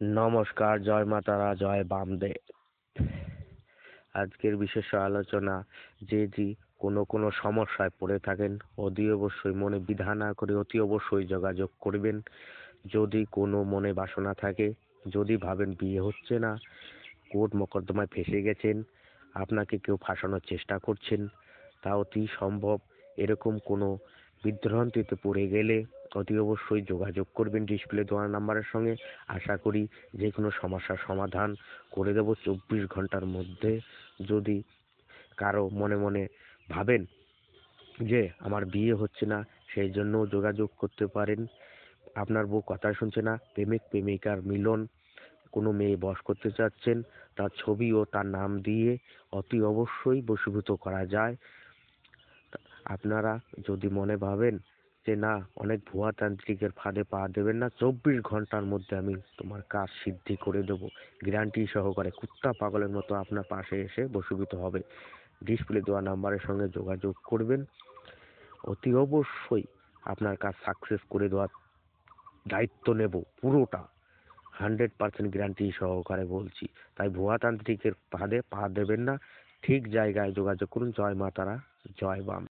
নমস্কার, জয় মা তারা জয় বামদেব। আজকের বিশেষ আলোচনা, যে যে কোনো কোনো সমস্যায় পড়ে থাকেন, অতি অবশ্যই মনে বিধা না করে অতি অবশ্যই যোগাযোগ করবেন। যদি কোনো মনে বাসনা থাকে, যদি ভাবেন বিয়ে হচ্ছে না, কোর্ট মোকদ্দমায় ফেসে গেছেন, আপনাকে কেউ ফাঁসানোর চেষ্টা করছেন, তা অতি সম্ভব। এরকম কোনো বিভ্রান্তিতে পড়ে গেলে অতি অবশ্যই যোগাযোগ করবেন ডিসপ্লে দেওয়া নাম্বারের সঙ্গে। আশা করি যে কোনো সমস্যার সমাধান করে দেবো চব্বিশ ঘণ্টার মধ্যে। যদি কারও মনে মনে ভাবেন যে আমার বিয়ে হচ্ছে না, সেই জন্যও যোগাযোগ করতে পারেন। আপনার বউ কথা শুনছে না, প্রেমিক, প্রেমিকার মিলন, কোনো মেয়ে বস করতে চাচ্ছেন, তার ছবি ও তার নাম দিয়ে অতি অবশ্যই বশীভূত করা যায়। আপনারা যদি মনে ভাবেন যে না, অনেক ভুয়া তান্ত্রিকের ফাঁদে পা দেবেন না, চব্বিশ ঘণ্টার মধ্যে আমি তোমার কাজ সিদ্ধি করে দেবো। গ্যারান্টি সহকারে কুত্তা পাগলের মতো আপনার পাশে এসে বসীভূত হবে। ডিসপ্লে দেওয়া নাম্বারের সঙ্গে যোগাযোগ করবেন। অতি অবশ্যই আপনার কাজ সাকসেস করে দেওয়ার দায়িত্ব নেব, পুরোটা। হান্ড্রেড পার্সেন্ট গ্যারান্টি সহকারে বলছি। তাই ভুয়া তান্ত্রিকের ফাঁদে পা দেবেন না। ঠিক জায়গায় যোগাযোগ করুন। জয় মা তারা জয় বাম।